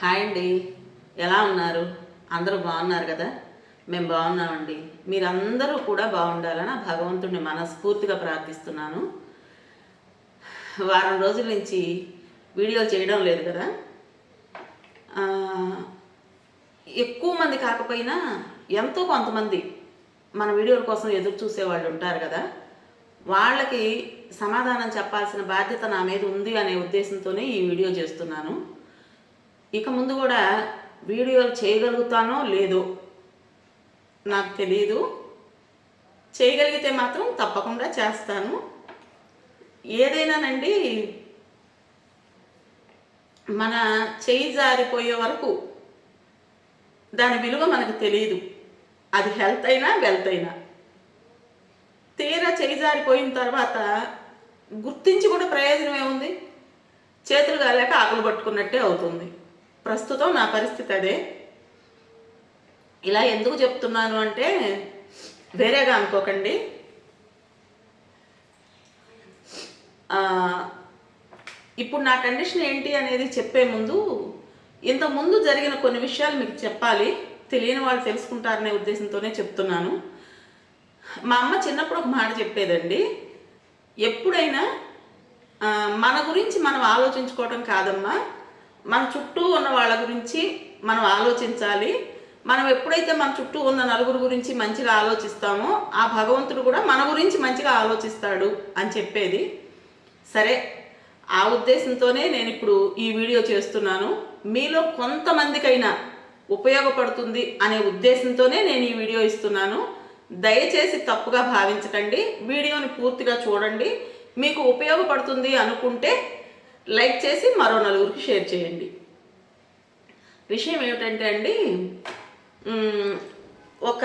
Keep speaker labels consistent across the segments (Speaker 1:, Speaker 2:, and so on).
Speaker 1: Hi అండి. ఎలా ఉన్నారు? అందరూ బాగున్నారు కదా? మేము బాగున్నామండి. మీరందరూ కూడా బాగుండాలని భగవంతుడిని మనస్ఫూర్తిగా ప్రార్థిస్తున్నాను. వారం రోజుల నుంచి వీడియోలు చేయడం లేదు కదా? ఎక్కువ మంది కాకపోయినా ఎంతో కొంతమంది మన వీడియోల కోసం ఎదురు చూసే వాళ్ళు ఉంటారు కదా? వాళ్ళకి సమాధానం చెప్పాల్సిన బాధ్యత నా మీద ఉంది అనే ఉద్దేశంతోనే ఈ వీడియో చేస్తున్నాను. ఇక ముందు కూడా వీడియోలు చేయగలుగుతానో లేదో నాకు తెలియదు చేయగలిగితే మాత్రం తప్పకుండా చేస్తాను. ఏదైనానండి మన చేయి జారిపోయే వరకు దాని విలువ మనకు తెలియదు అది హెల్త్ అయినా వెల్త్ అయినా. తీరా చేయి జారిపోయిన తర్వాత గుర్తించి కూడా ప్రయోజనం ఏముంది? చేతులు కాలేక ఆకులు పట్టుకున్నట్టే అవుతుంది. ప్రస్తుతం నా పరిస్థితి అదే. ఇలా ఎందుకు చెప్తున్నాను అంటే వేరేగా అనుకోకండి. ఇప్పుడు నా కండిషన్ ఏంటి అనేది చెప్పే ముందు ఇంతకుముందు జరిగిన కొన్ని విషయాలు మీకు చెప్పాలి. తెలియని వాళ్ళు తెలుసుకుంటారనే ఉద్దేశంతోనే చెప్తున్నాను. మా అమ్మ చిన్నప్పుడు ఒక మాట చెప్పేదండి. ఎప్పుడైనా మన గురించి మనం ఆలోచించుకోవటం కాదమ్మా. మన చుట్టూ ఉన్న వాళ్ళ గురించి మనం ఆలోచించాలి. మనం ఎప్పుడైతే మన చుట్టూ ఉన్న నలుగురు గురించి మంచిగా ఆలోచిస్తామో ఆ భగవంతుడు కూడా మన గురించి మంచిగా ఆలోచిస్తాడు అని చెప్పేది. సరే ఆ ఉద్దేశంతోనే నేను ఇప్పుడు ఈ వీడియో చేస్తున్నాను. మీలో కొంతమందికైనా ఉపయోగపడుతుంది అనే ఉద్దేశంతోనే నేను ఈ వీడియో ఇస్తున్నాను. దయచేసి తప్పుగా భావించకండి. వీడియోని పూర్తిగా చూడండి. మీకు ఉపయోగపడుతుంది అనుకుంటే లైక్ చేసి మరో నలుగురికి షేర్ చేయండి. విషయం ఏమిటంటే అండి ఒక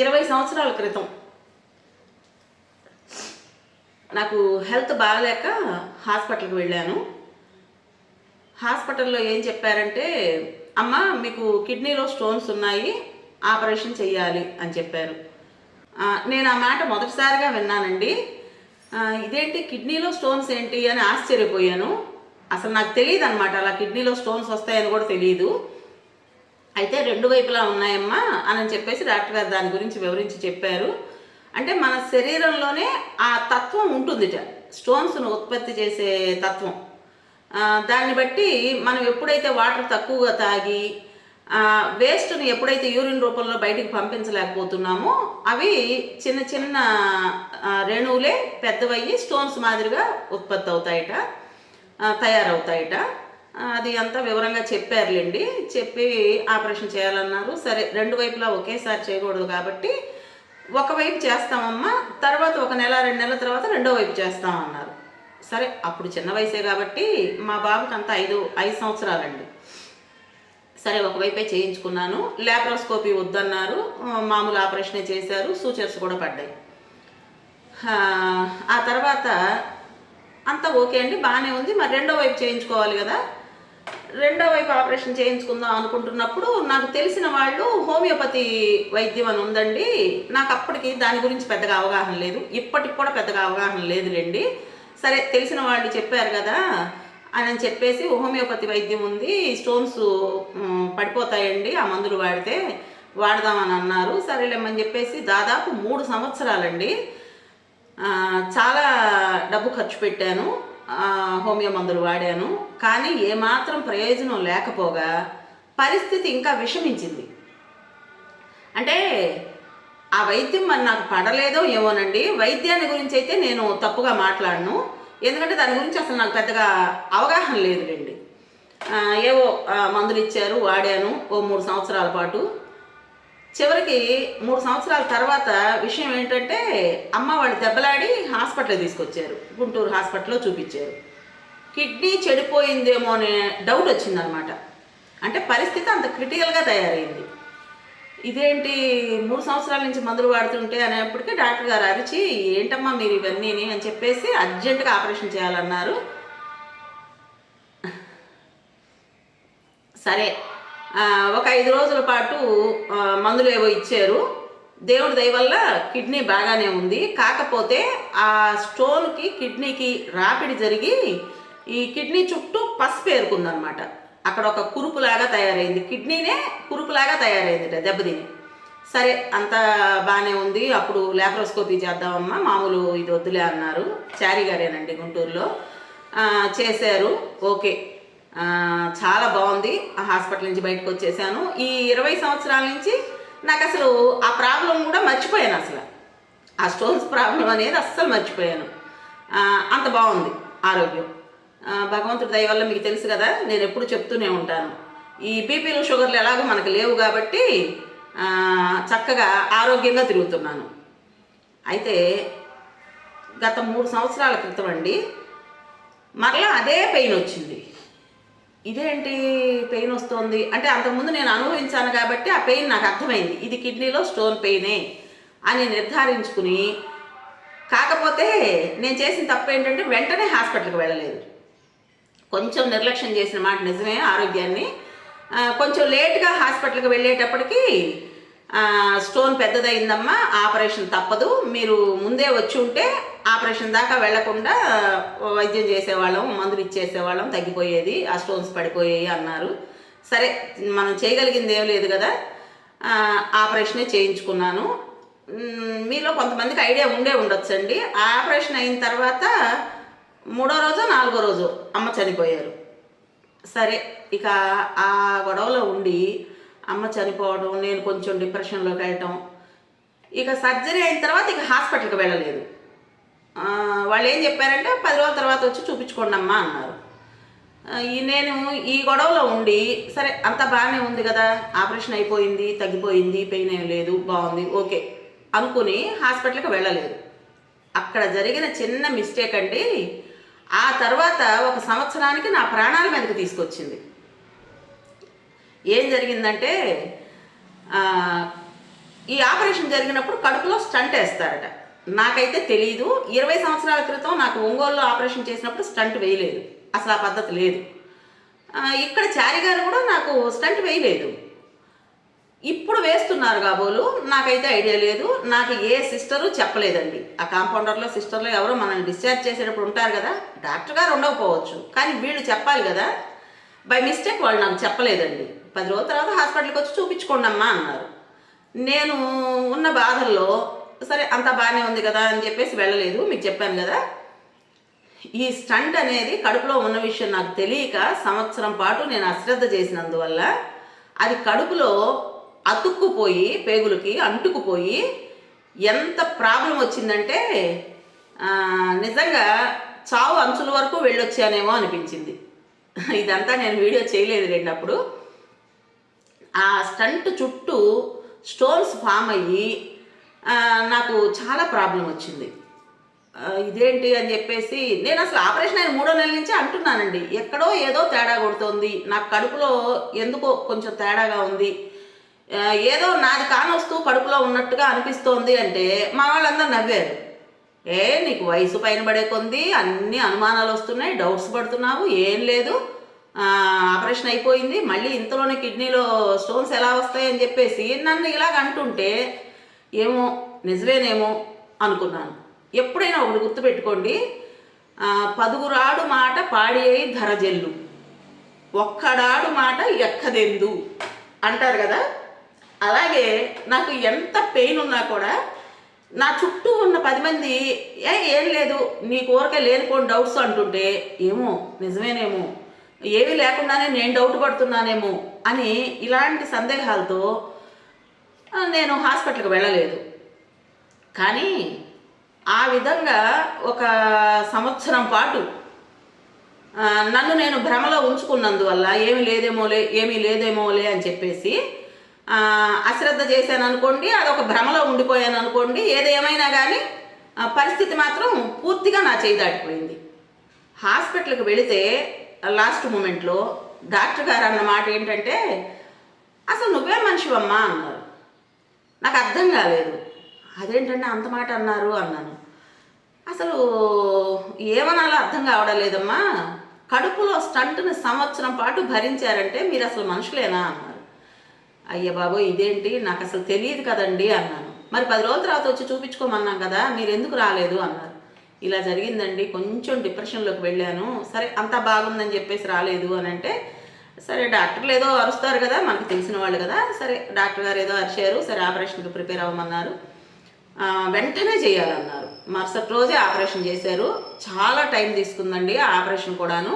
Speaker 1: ఇరవై సంవత్సరాల క్రితం నాకు హెల్త్ బాగలేక హాస్పిటల్కి వెళ్ళాను. హాస్పిటల్లో ఏం చెప్పారంటే అమ్మ మీకు కిడ్నీలో స్టోన్స్ ఉన్నాయి ఆపరేషన్ చేయాలి అని చెప్పారు. నేను ఆ మాట మొదటిసారిగా విన్నానండి. ఇదేంటి కిడ్నీలో స్టోన్స్ ఏంటి అని ఆశ్చర్యపోయాను. అసలు నాకు తెలియదు అనమాట అలా కిడ్నీలో స్టోన్స్ వస్తాయని కూడా తెలియదు అయితే రెండు వైపులా ఉన్నాయమ్మా అని చెప్పేసి డాక్టర్ గారు దాని గురించి వివరించి చెప్పారు. అంటే మన శరీరంలోనే ఆ తత్వం ఉంటుందిట. స్టోన్స్ను ఉత్పత్తి చేసే తత్వం. దాన్ని బట్టి మనం ఎప్పుడైతే వాటర్ తక్కువగా తాగి వేస్ట్ని ఎప్పుడైతే యూరిన్ రూపంలో బయటికి పంపించలేకపోతున్నామో అవి చిన్న చిన్న రేణువులే పెద్దవయ్యి స్టోన్స్ మాదిరిగా ఉత్పత్తి అవుతాయట తయారవుతాయట. అది అంతా వివరంగా చెప్పారులేండి. చెప్పి ఆపరేషన్ చేయాలన్నారు. సరే రెండు వైపులా ఒకేసారి చేయకూడదు కాబట్టి ఒకవైపు చేస్తామమ్మా తర్వాత ఒక నెల రెండు నెలల తర్వాత రెండో వైపు చేస్తామన్నారు. సరే అప్పుడు చిన్న వయసే కాబట్టి మా బాబుకి అంతా ఐదు ఐదు సంవత్సరాలండి. సరే ఒకవైపే చేయించుకున్నాను. ల్యాప్రోస్కోపీ వద్దన్నారు. మామూలు ఆపరేషనే చేశారు. సూచర్స్ కూడా పడ్డాయి. ఆ తర్వాత అంతా ఓకే అండి బాగానే ఉంది. మరి రెండో వైపు చేయించుకోవాలి కదా. రెండో వైపు ఆపరేషన్ చేయించుకుందాం అనుకుంటున్నప్పుడు నాకు తెలిసిన వాళ్ళు హోమియోపతి వైద్యం అని ఉందండి. నాకు అప్పటికి దాని గురించి పెద్దగా అవగాహన లేదు. ఇప్పటికి కూడా పెద్దగా అవగాహన లేదులేండి. సరే తెలిసిన వాళ్ళు చెప్పారు కదా అని చెప్పేసి హోమియోపతి వైద్యం ఉంది స్టోన్స్ పడిపోతాయండి ఆ మందులు వాడితే వాడదామని అన్నారు. సరేలేమని చెప్పేసి దాదాపు మూడు సంవత్సరాలండి. చాలా డబ్బు ఖర్చు పెట్టాను. హోమియో మందులు వాడాను. కానీ ఏమాత్రం ప్రయోజనం లేకపోగా పరిస్థితి ఇంకా విషమించింది. అంటే ఆ వైద్యం మరి నాకు పడలేదో ఏమోనండి. వైద్యాన్ని గురించి అయితే నేను తప్పుగా మాట్లాడను. ఎందుకంటే దాని గురించి అసలు నాకు పెద్దగా అవగాహన లేదులేండి. ఏవో మందులు ఇచ్చారు వాడాను ఓ మూడు సంవత్సరాల పాటు. చివరికి మూడు సంవత్సరాల తర్వాత విషయం ఏంటంటే అమ్మ వాళ్ళు దెబ్బలాడి హాస్పిటల్ తీసుకొచ్చారు. గుంటూరు హాస్పిటల్లో చూపించారు. కిడ్నీ చెడిపోయిందేమో అనే డౌట్ వచ్చిందనమాట. అంటే పరిస్థితి అంత క్రిటికల్గా తయారైంది. ఇదేంటి మూడు సంవత్సరాల నుంచి మందులు వాడుతుంటే అనేప్పటికీ డాక్టర్ గారు అరిచి ఏంటమ్మా మీరు ఇవన్నీ అని చెప్పేసి అర్జెంటుగా ఆపరేషన్ చేయాలన్నారు. సరే. ఒక ఐదు రోజుల పాటు మందులు ఏవో ఇచ్చారు. దేవుడి దయ వల్ల కిడ్నీ బాగానే ఉంది. కాకపోతే ఆ స్టోన్కి కిడ్నీకి రాపిడి జరిగి ఈ కిడ్నీ చుట్టూ పసుపు ఏరుకుందనమాట అక్కడ ఒక కురుపులాగా తయారైంది. కిడ్నీనే కురుపులాగా తయారైంది దెబ్బతిని. సరే అంత బాగానే ఉంది. అప్పుడు ల్యాప్రోస్కోపీ చేద్దామమ్మా మామూలు ఇది వద్దులే అన్నారు. చారీ గారేనండి గుంటూరులో చేశారు. ఓకే. చాలా బాగుంది. ఆ హాస్పిటల్ నుంచి బయటకు వచ్చేసాను. ఈ ఇరవై సంవత్సరాల నుంచి నాకు అసలు ఆ ప్రాబ్లం కూడా మర్చిపోయాను అసలు. ఆ స్టోన్స్ ప్రాబ్లం అనేది అస్సలు మర్చిపోయాను. అంత బాగుంది ఆరోగ్యం. భగవంతుడి దయ వల్ల మీకు తెలుసు కదా నేను ఎప్పుడు చెప్తూనే ఉంటాను. ఈ బీపీలు షుగర్లు ఎలాగో మనకు లేవు కాబట్టి చక్కగా ఆరోగ్యంగా తిరుగుతున్నాను. అయితే గత మూడు సంవత్సరాల క్రితం అండి మరలా అదే పెయిన్ వచ్చింది. ఇదేంటి పెయిన్ వస్తుంది? అంటే అంతకుముందు నేను అనుభవించాను కాబట్టి ఆ పెయిన్ నాకు అర్థమైంది. ఇది కిడ్నీలో స్టోన్ పెయినే అని నిర్ధారించుకుని కాకపోతే నేను చేసిన తప్పు ఏంటంటే వెంటనే హాస్పిటల్కి వెళ్ళలేదు. కొంచెం నిర్లక్ష్యం చేసిన మాట నిజమే ఆరోగ్యాన్ని. కొంచెం లేట్గా హాస్పిటల్కి వెళ్ళేటప్పటికి స్టోన్ పెద్దదైందమ్మా ఆపరేషన్ తప్పదు. మీరు ముందే వచ్చి ఉంటే ఆపరేషన్ దాకా వెళ్ళకుండా వైద్యం చేసేవాళ్ళం మందులు ఇచ్చేసేవాళ్ళం తగ్గిపోయేది ఆ స్టోన్స్ పడిపోయాయి అన్నారు. సరే మనం చేయగలిగింది ఏం లేదు కదా. ఆపరేషనే చేయించుకున్నాను. మీలో కొంతమందికి ఐడియా ఉండే ఉండొచ్చండి. ఆ ఆపరేషన్ అయిన తర్వాత మూడో రోజు నాలుగో రోజు అమ్మ చనిపోయారు. సరే ఇక ఆ గొడవలో ఉండి అమ్మ చనిపోవడం నేను కొంచెం డిప్రెషన్లోకి వెళ్ళటం. ఇక సర్జరీ అయిన తర్వాత ఇక హాస్పిటల్కి వెళ్ళలేదు. వాళ్ళు ఏం చెప్పారంటే పది రోజుల తర్వాత వచ్చి చూపించుకోండి అమ్మా అన్నారు. ఈ నేను ఈ గొడవలో ఉండి సరే అంత బాగానే ఉంది కదా ఆపరేషన్ అయిపోయింది తగ్గిపోయింది పెయిన్ ఏం లేదు బాగుంది ఓకే అనుకుని హాస్పిటల్కి వెళ్ళలేదు. అక్కడ జరిగిన చిన్న మిస్టేక్ అండి ఆ తర్వాత ఒక సంవత్సరానికి నా ప్రాణాల మీదకి తీసుకొచ్చింది. ఏం జరిగిందంటే ఈ ఆపరేషన్ జరిగినప్పుడు కడుపులో స్టంట్ వేస్తారట. నాకైతే తెలియదు ఇరవై సంవత్సరాల క్రితం నాకు ఒంగోలులో ఆపరేషన్ చేసినప్పుడు స్టంట్ వేయలేదు. అసలు ఆ పద్ధతి లేదు. ఇక్కడ చారి గారు కూడా నాకు స్టంట్ వేయలేదు. ఇప్పుడు వేస్తున్నారు కాబోలు. నాకైతే ఐడియా లేదు. నాకు ఏ సిస్టరు చెప్పలేదండి. ఆ కాంపౌండర్లో సిస్టర్లో ఎవరో మనల్ని డిశ్చార్జ్ చేసేటప్పుడు ఉంటారు కదా డాక్టర్ గారు ఉండకపోవచ్చు. కానీ వీళ్ళు చెప్పాలి కదా. బై మిస్టేక్ వాళ్ళు నాకు చెప్పలేదండి. పది రోజుల తర్వాత హాస్పిటల్కి వచ్చి చూపించుకోండి అమ్మా అన్నారు. నేను ఉన్న బాధల్లో సరే అంత బాగానే ఉంది కదా అని చెప్పేసి వెళ్ళలేదు మీకు చెప్పాను కదా. ఈ స్టంట్ అనేది కడుపులో ఉన్న విషయం నాకు తెలియక సంవత్సరం పాటు నేను అశ్రద్ధ చేసినందువల్ల అది కడుపులో అతుక్కుపోయి పేగులకి అంటుకుపోయి ఎంత ప్రాబ్లం వచ్చిందంటే నిజంగా చావు అంచుల వరకు వెళ్ళొచ్చానేమో అనిపించింది. ఇదంతా నేను వీడియో చేయలేదు రెండు అప్పుడు ఆ స్టంట్ చుట్టూ స్టోన్స్ ఫామ్ అయ్యి నాకు చాలా ప్రాబ్లం వచ్చింది. ఇదేంటి అని చెప్పేసి నేను అసలు ఆపరేషన్ అయిన మూడో నెలల నుంచి అంటున్నానండి. ఎక్కడో ఏదో తేడా కొడుతోంది. నా కడుపులో ఎందుకో కొంచెం తేడాగా ఉంది. ఏదో నాది కానొస్తూ కడుపులో ఉన్నట్టుగా అనిపిస్తోంది అంటే మా వాళ్ళందరూ నవ్వారు. ఏ నీకు వయసు పైన పడే కొంది అన్ని అనుమానాలు వస్తున్నాయి డౌట్స్ పడుతున్నావు ఏం లేదు. ఆపరేషన్ అయిపోయింది. మళ్ళీ ఇంతలోనే కిడ్నీలో స్టోన్స్ ఎలా వస్తాయని చెప్పేసి నన్ను ఇలాగ అంటుంటే ఏమో నిజమేనేమో అనుకున్నాను. ఎప్పుడైనా ఒకటి గుర్తుపెట్టుకోండి. పదుగురాడు మాట పాడి అయి ధరజెల్లు. ఒక్కడాడు మాట ఎక్కదెందు అంటారు కదా? అలాగే నాకు ఎంత పెయిన్ ఉన్నా కూడా నా చుట్టూ ఉన్న పది మంది ఏ ఏం లేదు నీ కోరిక లేనిపోని డౌట్స్ అంటుంటే ఏమో నిజమేనేమో ఏమీ లేకుండానే నేను డౌట్ పడుతున్నానేమో అని ఇలాంటి సందేహాలతో నేను హాస్పిటల్కి వెళ్ళలేదు. కానీ ఆ విధంగా ఒక సంవత్సరం పాటు నన్ను నేను భ్రమలో ఉంచుకున్నందువల్ల ఏమి లేదేమోలే ఏమీ లేదేమోలే అని చెప్పేసి అశ్రద్ధ చేశాను అనుకోండి అదొక భ్రమలో ఉండిపోయాను అనుకోండి ఏదేమైనా కానీ పరిస్థితి మాత్రం పూర్తిగా నా చేయి దాటిపోయింది. హాస్పిటల్కి వెళితే లాస్ట్ మూమెంట్లో డాక్టర్ గారు అన్న మాట ఏంటంటే అసలు నువ్వే మనిషివమ్మా అన్నారు. నాకు అర్థం కాలేదు. అదేంటంటే అంత మాట అన్నారు? అన్నాను. అసలు ఏమనాలో అర్థం కావడం లేదమ్మా కడుపులో స్టంట్ని సంవత్సరం పాటు భరించారంటే మీరు అసలు మనుషులేనా? అన్నారు. అయ్య బాబు ఇదేంటి? నాకు అసలు తెలియదు కదండి అన్నాను. మరి పది రోజుల తర్వాత వచ్చి చూపించుకోమన్నాం కదా మీరు ఎందుకు రాలేదు? అన్నారు. ఇలా జరిగిందండి. కొంచెం డిప్రెషన్లోకి వెళ్ళాను. సరే అంతా బాగుందని చెప్పేసి రాలేదు అని అంటే సరే డాక్టర్లు ఏదో అరుస్తారు కదా మనకు తెలిసిన వాళ్ళు కదా సరే డాక్టర్ గారు ఏదో అరిచారు సరే ఆపరేషన్కి ప్రిపేర్ అవ్వమన్నారు. వెంటనే చేయాలన్నారు. మరుసటి రోజే ఆపరేషన్ చేశారు. చాలా టైం తీసుకుందండి ఆపరేషన్ కూడాను.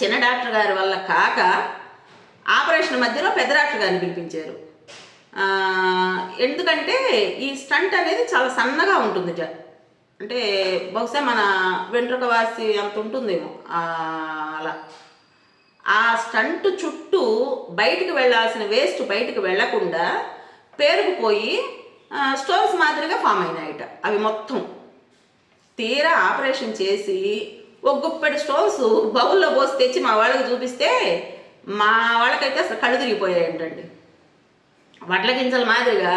Speaker 1: చిన్న డాక్టర్ గారి వల్ల కాక ఆపరేషన్ మధ్యలో పెద్ద డాక్టర్ గారిని పిలిపించారు. ఎందుకంటే ఈ స్టంట్ అనేది చాలా సన్నగా ఉంటుంది అంటే బహుశా మన వెంట్రుక వాసి అంత ఉంటుందేమో అలా. ఆ స్టంట్ చుట్టూ బయటికి వెళ్ళాల్సిన వేస్ట్ బయటికి వెళ్ళకుండా పేరుకుపోయి స్టోన్స్ మాదిరిగా ఫామ్ అయినాయట అవి మొత్తం. తీరా ఆపరేషన్ చేసి ఒక గుప్పెడు స్టోన్స్ బౌల్లో పోసి తెచ్చి మా వాళ్ళకి చూపిస్తే మా వాళ్ళకైతే అసలు కళ్ళు తిరిగిపోయాయంటండి వడ్ల గింజల మాదిరిగా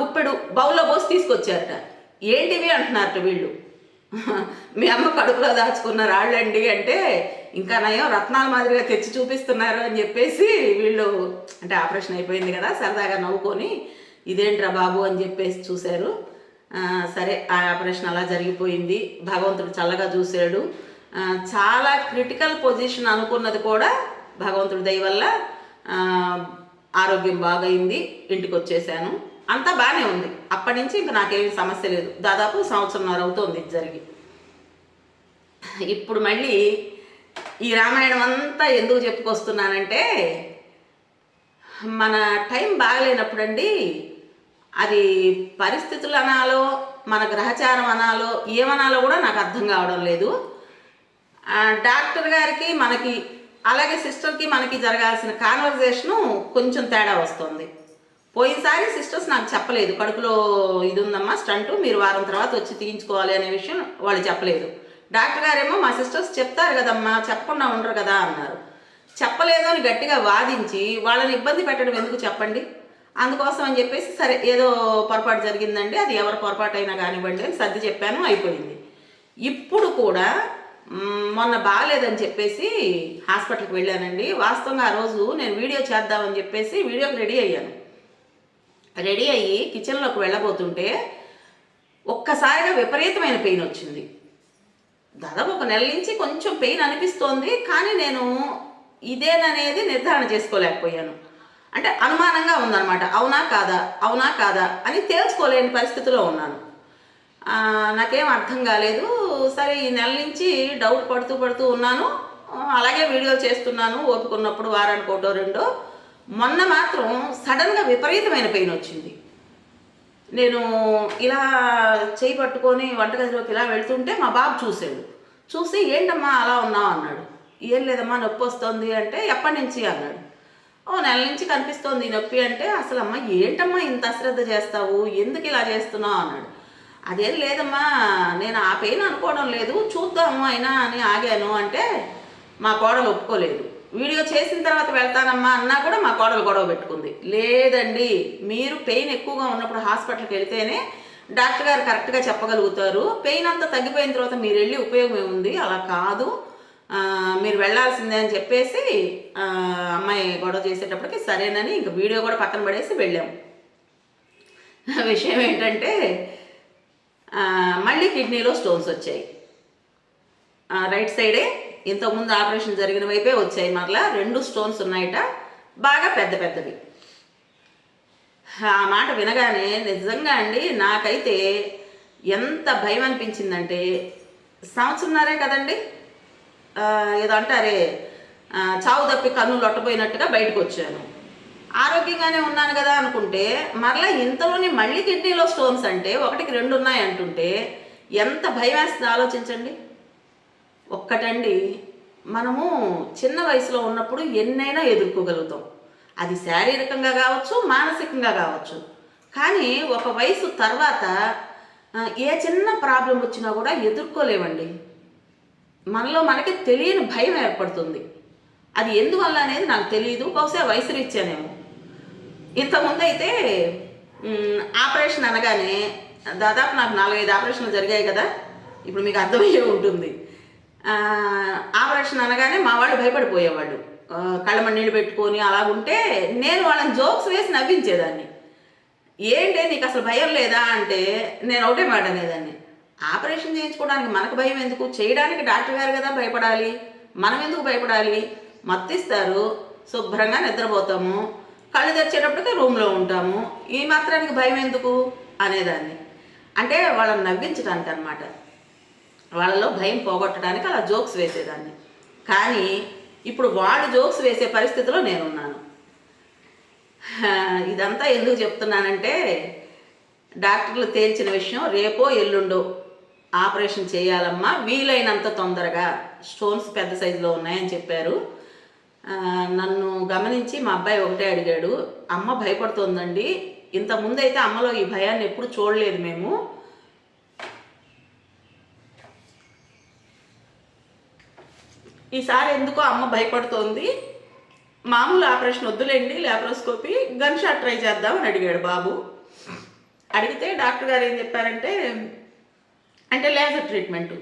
Speaker 1: గుప్పెడు బౌల్లో పోసి తీసుకొచ్చారట. ఏంటివి అంటున్నారు వీళ్ళు? మీ అమ్మ కడుపులో దాచుకున్న రాళ్ళండి అంటే ఇంకా నయం రత్నాల మాదిరిగా తెచ్చి చూపిస్తున్నారు అని చెప్పేసి వీళ్ళు అంటే ఆపరేషన్ అయిపోయింది కదా సరదాగా నవ్వుకొని ఇదేంట్రా బాబు అని చెప్పేసి చూశారు. సరే ఆ ఆపరేషన్ అలా జరిగిపోయింది. భగవంతుడు చల్లగా చూశాడు. చాలా క్రిటికల్ పొజిషన్ అనుకున్నది కూడా భగవంతుడి దయ వల్ల ఆరోగ్యం బాగైంది. ఇంటికి వచ్చేసాను అంతా బాగానే ఉంది. అప్పటి నుంచి ఇంకా నాకేమి సమస్య లేదు. దాదాపు సంవత్సరంన్నర అవుతోంది ఇది జరిగి. ఇప్పుడు మళ్ళీ ఈ రామాయణం అంతా ఎందుకు చెప్పుకొస్తున్నానంటే మన టైం బాగలేనప్పుడండి అది పరిస్థితులు అనాలో మన గ్రహచారం అనాలో ఏమనాలో కూడా నాకు అర్థం కావడం లేదు. డాక్టర్ గారికి మనకి అలాగే సిస్టర్కి మనకి జరగాల్సిన కాన్వర్జేషను కొంచెం తేడా వస్తుంది. పోయినసారి సిస్టర్స్ నాకు చెప్పలేదు కడుపులో ఇది ఉందమ్మా స్టంట్ మీరు వారం తర్వాత వచ్చి తీయించుకోవాలి అనే విషయం వాళ్ళు చెప్పలేదు. డాక్టర్ గారేమో మా సిస్టర్స్ చెప్తారు కదమ్మా చెప్పకుండా ఉండరు కదా అన్నారు. చెప్పలేదు అని గట్టిగా వాదించి వాళ్ళని ఇబ్బంది పెట్టడం ఎందుకు చెప్పండి? అందుకోసం అని చెప్పేసి సరే ఏదో పొరపాటు జరిగిందండి అది ఎవరు పొరపాటు అయినా కానివ్వండి అని సర్ది చెప్పాను అయిపోయింది. ఇప్పుడు కూడా మొన్న బాగాలేదని చెప్పేసి హాస్పిటల్కి వెళ్ళానండి. వాస్తవంగా ఆ రోజు నేను వీడియో చేద్దామని చెప్పేసి వీడియోకి రెడీ అయ్యాను. రెడీ అయ్యి కిచెన్లోకి వెళ్ళబోతుంటే ఒక్కసారిగా విపరీతమైన పెయిన్ వచ్చింది. దాదాపు ఒక నెల నుంచి కొంచెం పెయిన్ అనిపిస్తోంది కానీ నేను ఇదేననేది నిర్ధారణ చేసుకోలేకపోయాను. అంటే అనుమానంగా ఉందన్నమాట. అవునా కాదా? అవునా కాదా? అని తేల్చుకోలేని పరిస్థితిలో ఉన్నాను. నాకేం అర్థం కాలేదు. సరే ఈ నెల నుంచి డౌట్ పడుతూ పడుతూ ఉన్నాను. అలాగే వీడియో చేస్తున్నాను. ఓపికన్నప్పుడు వారానికి ఒకటో రెండో. మొన్న మాత్రం సడన్గా విపరీతమైన పెయిన్ వచ్చింది. నేను ఇలా చేయి పట్టుకొని వంటగదిలోకి ఇలా వెళ్తుంటే మా బాబు చూసాడు చూసి ఏంటమ్మా అలా ఉన్నావు? అన్నాడు. ఏం లేదమ్మా నొప్పి వస్తుంది అంటే ఎప్పటి నుంచి? అన్నాడు. ఓ నెల నుంచి కనిపిస్తోంది నొప్పి అంటే అసలు అమ్మ ఏంటమ్మా ఇంత అశ్రద్ధ చేస్తావు? ఎందుకు ఇలా చేస్తున్నావు? అన్నాడు. అదేం లేదమ్మా నేను ఆ పెయిన్ అనుకోవడం లేదు. చూద్దాము అయినా అని ఆగాను అంటే మా కోడలు ఒప్పుకోలేదు. వీడియో చేసిన తర్వాత వెళ్తానమ్మా అన్నా కూడా మా కోడలు గొడవ పెట్టుకుంది. లేదండి మీరు పెయిన్ ఎక్కువగా ఉన్నప్పుడు హాస్పిటల్కి వెళ్తేనే డాక్టర్ గారు కరెక్ట్గా చెప్పగలుగుతారు. పెయిన్ అంతా తగ్గిపోయిన తర్వాత మీరు వెళ్ళి ఉపయోగం ఏముంది? అలా కాదు. మీరు వెళ్ళాల్సిందే అని చెప్పేసి అమ్మాయి గొడవ చేసేటప్పటికి సరేనని ఇంక వీడియో కూడా పక్కన పడేసి వెళ్ళాము విషయం ఏంటంటే మళ్ళీ కిడ్నీలో స్టోన్స్ వచ్చాయి. రైట్ సైడే ఇంతకుముందు ఆపరేషన్ జరిగిన వైపే వచ్చాయి మరలా. రెండు స్టోన్స్ ఉన్నాయట. బాగా పెద్ద పెద్దవి. ఆ మాట వినగానే నిజంగా అండి నాకైతే ఎంత భయం అనిపించిందంటే సంవత్సరంన్నరే కదండి? ఏదో అంటారే చావు తప్పి కన్ను లొట్టపోయినట్టుగా బయటకు వచ్చాను. ఆరోగ్యంగానే ఉన్నాను కదా అనుకుంటే మరలా ఇంతలోనే మళ్ళీ కిడ్నీలో స్టోన్స్ అంటే ఒకటికి రెండు ఉన్నాయి అంటుంటే ఎంత భయం వేస్తుంది ఆలోచించండి. ఒక్కటండి మనము చిన్న వయసులో ఉన్నప్పుడు ఎన్నైనా ఎదుర్కోగలుగుతాం. అది శారీరకంగా కావచ్చు మానసికంగా కావచ్చు. కానీ ఒక వయసు తర్వాత ఏ చిన్న ప్రాబ్లం వచ్చినా కూడా ఎదుర్కోలేమండి. మనలో మనకి తెలియని భయం ఏర్పడుతుంది. అది ఎందువల్ల అనేది నాకు తెలియదు బహుశా వయసు రీత్యానేమో. ఇంతకుముందు అయితే ఆపరేషన్ అనగానే దాదాపు నాకు నాలుగైదు ఆపరేషన్లు జరిగాయి కదా ఇప్పుడు మీకు అర్థమయ్యే ఉంటుంది. ఆపరేషన్ అనగానే మా వాళ్ళు భయపడిపోయేవాళ్ళు. ఆ, నీళ్ళు పెట్టుకొని అలాగుంటే నేను వాళ్ళని జోక్స్ వేసి నవ్వించేదాన్ని. ఏంటి నీకు అసలు భయం లేదా అంటే నేను ఒకటే మాట అనేదాన్ని. ఆపరేషన్ చేయించుకోవడానికి మనకు భయం ఎందుకు? చేయడానికి డాక్టర్ గారు కదా భయపడాలి. మనం ఎందుకు భయపడాలి? మత్తిస్తారు. శుభ్రంగా నిద్రపోతాము. కళ్ళు తెరిచేటప్పటికి రూమ్లో ఉంటాము. ఈ మాత్రానికి భయం ఎందుకు? అనేదాన్ని. అంటే వాళ్ళని నవ్వించడానికి అనమాట వాళ్ళలో భయం పోగొట్టడానికి అలా జోక్స్ వేసేదాన్ని. కానీ ఇప్పుడు వాళ్ళు జోక్స్ వేసే పరిస్థితిలో నేనున్నాను. ఇదంతా ఎందుకు చెప్తున్నానంటే డాక్టర్లు తేల్చిన విషయం రేపో ఎల్లుండో ఆపరేషన్ చేయాలమ్మా వీలైనంత తొందరగా. స్టోన్స్ పెద్ద సైజులో ఉన్నాయని చెప్పారు. నన్ను గమనించి మా అబ్బాయి ఒకటే అడిగాడు అమ్మ భయపడుతోందండి. ఇంత ముందైతే అమ్మలో ఈ భయాన్ని ఎప్పుడు చూడలేదు మేము. ఈసారి ఎందుకో అమ్మ భయపడుతోంది. మామూలు ఆపరేషన్ వద్దులేండి లాప్రోస్కోపీ గన్ షాట్ ట్రై చేద్దామని అడిగాడు బాబు. అడిగితే డాక్టర్ గారు ఏం చెప్పారంటే అంటే లేజర్ ట్రీట్మెంట్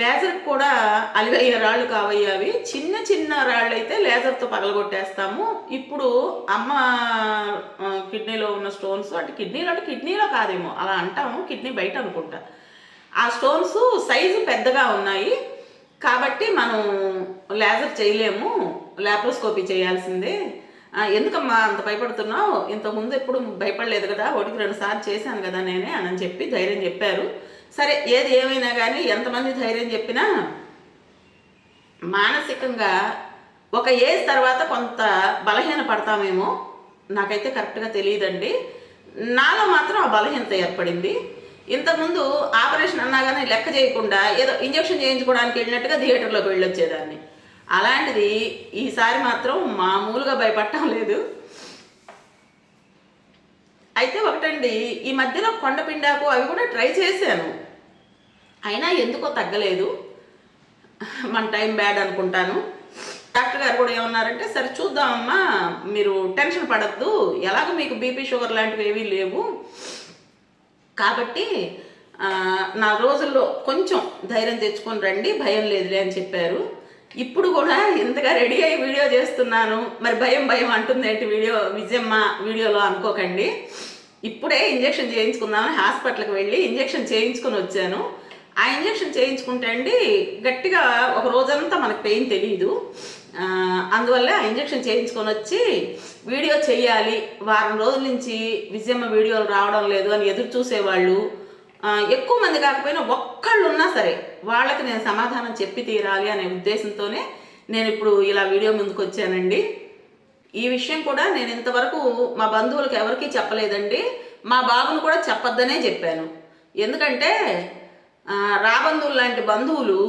Speaker 1: లేజర్ కూడా అలివయ్యే రాళ్ళు కావయ్య అవి. చిన్న చిన్న రాళ్ళు అయితే లేజర్తో పగలగొట్టేస్తాము. ఇప్పుడు అమ్మ కిడ్నీలో ఉన్న స్టోన్స్ అంటే కిడ్నీలో అంటే కిడ్నీలో కాదేమో అలా అంటాము కిడ్నీ బయట అనుకుంటా. ఆ స్టోన్స్ సైజు పెద్దగా ఉన్నాయి. కాబట్టి మనం లేజర్ చేయలేము లాప్రోస్కోపీ చేయాల్సిందే. ఎందుకమ్మా అంత భయపడుతున్నావు? ఇంతకుముందు ఎప్పుడు భయపడలేదు కదా ఒకటికి రెండు సార్లు చేశాను కదా నేనే అని చెప్పి ధైర్యం చెప్పారు. సరే ఏది ఏమైనా కానీ ఎంతమంది ధైర్యం చెప్పినా మానసికంగా ఒక ఏజ్ తర్వాత కొంత బలహీన పడతామేమో నాకైతే కరెక్ట్గా తెలియదండి. నాలో మాత్రం ఆ బలహీనత ఏర్పడింది. ఇంతకుముందు ఆపరేషన్ అన్నాగానే లెక్క చేయకుండా ఏదో ఇంజక్షన్ చేయించుకోవడానికి వెళ్ళినట్టుగా థియేటర్లోకి వెళ్ళొచ్చేదాన్ని. అలాంటిది ఈసారి మాత్రం మామూలుగా భయపడటం లేదు. అయితే ఒకటండి ఈ మధ్యలో కొండపిండాకు అవి కూడా ట్రై చేశాను. అయినా ఎందుకో తగ్గలేదు. మన టైం బ్యాడ్ అనుకుంటాను. డాక్టర్ గారు కూడా ఏమన్నారంటే సరే చూద్దామమ్మా మీరు టెన్షన్ పడద్దు. ఎలాగో మీకు బీపీ షుగర్ లాంటివి ఏవీ లేవు. కాబట్టి నా నాలుగు రోజుల్లో కొంచెం ధైర్యం తెచ్చుకొని రండి భయం లేదులే అని చెప్పారు. ఇప్పుడు కూడా ఇంతగా రెడీ అయ్యి వీడియో చేస్తున్నాను. మరి భయం భయం అంటుంది ఏంటి వీడియో? విజయమ్మ వీడియోలో అనుకోకండి. ఇప్పుడే ఇంజెక్షన్ చేయించుకుందామని హాస్పిటల్కి వెళ్ళి ఇంజెక్షన్ చేయించుకొని వచ్చాను. ఆ ఇంజెక్షన్ చేయించుకుంటే అండి గట్టిగా ఒక రోజంతా మనకు పెయిన్ తెలియదు అందువల్ల ఇంజక్షన్ ఇంజెక్షన్ చేయించుకొని వచ్చి వీడియో చేయాలి వారం రోజుల నుంచి విజయమ్మ వీడియోలు రావడం లేదు అని ఎదురు చూసేవాళ్ళు. ఎక్కువ మంది కాకపోయినా ఒక్కళ్ళు ఉన్నా సరే వాళ్ళకి నేను సమాధానం చెప్పి తీరాలి అనే ఉద్దేశంతోనే నేను ఇప్పుడు ఇలా వీడియో ముందుకు వచ్చానండి. ఈ విషయం కూడా నేను ఇంతవరకు మా బంధువులకు ఎవరికీ చెప్పలేదండి. మా బాబును కూడా చెప్పొద్దనే చెప్పాను. ఎందుకంటే రాబంధువులు లాంటి బంధువులు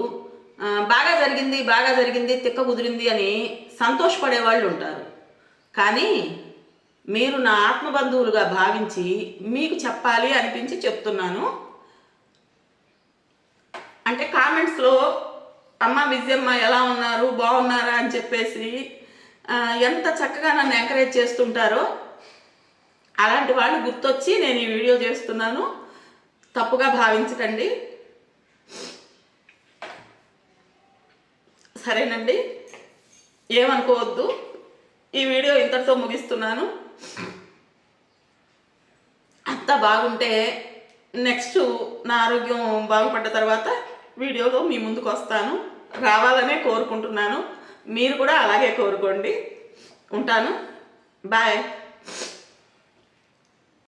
Speaker 1: బాగా జరిగింది బాగా జరిగింది తిక్క కుదిరింది అని సంతోషపడే వాళ్ళు ఉంటారు. కానీ మీరు నా ఆత్మబంధువులుగా భావించి మీకు చెప్పాలి అనిపించి చెప్తున్నాను. అంటే కామెంట్స్లో అమ్మ విజయమ్మ ఎలా ఉన్నారు? బాగున్నారా? అని చెప్పేసి ఎంత చక్కగా నన్ను ఎంకరేజ్ చేస్తుంటారో అలాంటి వాళ్ళు గుర్తొచ్చి నేను ఈ వీడియో చేస్తున్నాను. తప్పుగా భావించకండి. సరేనండి. ఏమనుకోవద్దు. ఈ వీడియో ఇంతటితో ముగిస్తున్నాను. అంతా బాగుంటే నెక్స్ట్ నా ఆరోగ్యం బాగుపడ్డ తర్వాత వీడియోలో మీ ముందుకు వస్తాను. రావాలనే కోరుకుంటున్నాను. మీరు కూడా అలాగే కోరుకోండి. ఉంటాను. బాయ్.